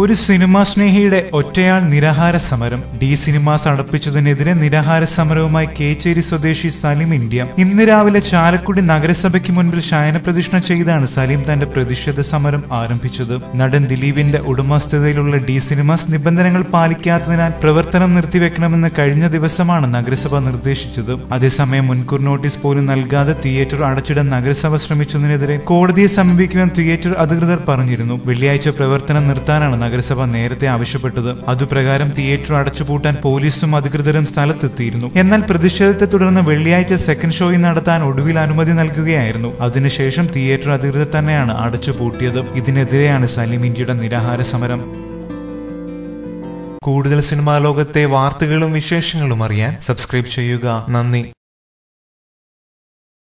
ഒരു സിനിമാ സ്നേഹിയുടെ ഒറ്റയാൾ നിരാഹാര സമരം. ഡി സിനിമാസ് അടപ്പിച്ചതിനെതിരെ നിരാഹാര സമരവുമായി കേച്ചേരി സ്വദേശി സലീം ഇന്ത്യ. ഇന്ന് രാവിലെ ചാലക്കുടി നഗരസഭയ്ക്ക് മുൻപിൽ ശയനപ്രതിഷ്ഠ ചെയ്താണ് സലീം തന്റെ പ്രതിഷേധ സമരം ആരംഭിച്ചത്. നടൻ ദിലീപിന്റെ ഉടമസ്ഥതയിലുള്ള ഡി സിനിമാസ് നിബന്ധനകൾ പാലിക്കാത്തതിനാൽ പ്രവർത്തനം നിർത്തിവെക്കണമെന്ന് കഴിഞ്ഞ ദിവസമാണ് നഗരസഭ നിർദ്ദേശിച്ചത്. അതേസമയം മുൻകൂർ നോട്ടീസ് പോലും നൽകാതെ തിയേറ്റർ അടച്ചിടാൻ നഗരസഭ ശ്രമിച്ചതിനെതിരെ കോടതിയെ സമീപിക്കുവാൻ തിയേറ്റർ അധികൃതർ പറഞ്ഞിരുന്നു. വെള്ളിയാഴ്ച പ്രവർത്തനം നിർത്താനാണ് നഗരസഭ നേരത്തെ ആവശ്യപ്പെട്ടത്. അതുപ്രകാരം തിയേറ്റർ അടച്ചുപൂട്ടാൻ പോലീസും അധികൃതരും സ്ഥലത്തെത്തിയിരുന്നു. എന്നാൽ പ്രതിഷേധത്തെ തുടർന്ന് വെള്ളിയാഴ്ച സെക്കൻഡ് ഷോയും നടത്താൻ ഒടുവിൽ അനുമതി നൽകുകയായിരുന്നു. അതിനുശേഷം തിയേറ്റർ അധികൃതർ തന്നെയാണ് അടച്ചുപൂട്ടിയത്. ഇതിനെതിരെയാണ് സലീം ഇന്ത്യയുടെ നിരാഹാര സമരം. കൂടുതൽ സിനിമാ ലോകത്തെ വാർത്തകളും വിശേഷങ്ങളും അറിയാൻ സബ്സ്ക്രൈബ് ചെയ്യുക. നന്ദി.